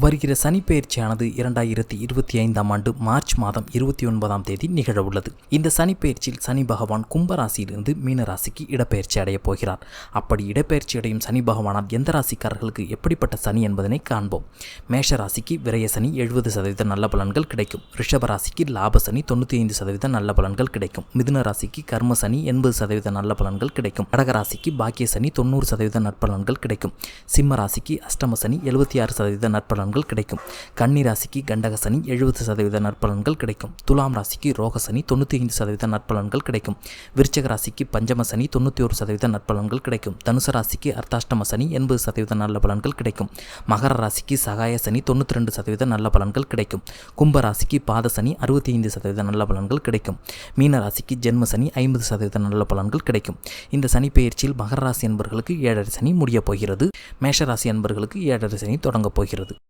வருகிற சனிப்பெயர்ச்சியானது இரண்டாயிரத்தி இருபத்தி ஐந்தாம் ஆண்டு மார்ச் மாதம் இருபத்தி ஒன்பதாம் தேதி நிகழவுள்ளது. இந்த சனிப்பெயர்ச்சியில் சனி பகவான் கும்பராசியிலிருந்து மீனராசிக்கு இடப்பெயர்ச்சி அடையப் போகிறார். அப்படி இடப்பெயர்ச்சி அடையும் சனி பகவானால் எந்த ராசிக்காரர்களுக்கு எப்படிப்பட்ட சனி என்பதனை காண்போம். மேஷ ராசிக்கு விரய சனி எழுபது சதவீத நல்ல பலன்கள் கிடைக்கும். ரிஷப ராசிக்கு லாப சனி தொண்ணூற்றி ஐந்து சதவீத நல்ல பலன்கள் கிடைக்கும். மிதுன ராசிக்கு கர்ம சனி எண்பது சதவீத நல்ல பலன்கள் கிடைக்கும். கடக ராசிக்கு பாக்கிய சனி தொண்ணூறு சதவீத நற்பலன்கள் கிடைக்கும். சிம்ம ராசிக்கு அஷ்டம சனி எழுபத்தி ஆறு சதவீத நற்பலன்கள் கிடைக்கும். கன்னி ராசிக்கு கண்டக சனி எழுபது சதவீத நற்பலன்கள் கிடைக்கும். துலாம் ராசிக்கு ரோக சனி தொண்ணூற்றி ஐந்து சதவீத நற்பலன்கள் கிடைக்கும். விருச்சக ராசிக்கு பஞ்சம சனி தொண்ணூற்றி ஒரு சதவீத நற்பலன்கள் கிடைக்கும். தனுசு ராசிக்கு அர்த்தாஷ்டம சனி எண்பது சதவீத நல்ல பலன்கள் கிடைக்கும். மகர ராசிக்கு சகாய சனி தொண்ணூற்றி ரெண்டு சதவீத நல்ல பலன்கள் கிடைக்கும். கும்ப ராசிக்கு பாத சனி அறுபத்தி ஐந்து சதவீத நல்ல பலன்கள் கிடைக்கும். மீன ராசிக்கு ஜென்ம சனி ஐம்பது சதவீத நல்ல பலன்கள் கிடைக்கும். இந்த சனி பெயர்ச்சியில் மகர ராசி என்பவர்களுக்கு ஏழரை சனி முடியப் போகிறது. மேஷ ராசி என்பவர்களுக்கு ஏழரை சனி தொடங்கப் போகிறது.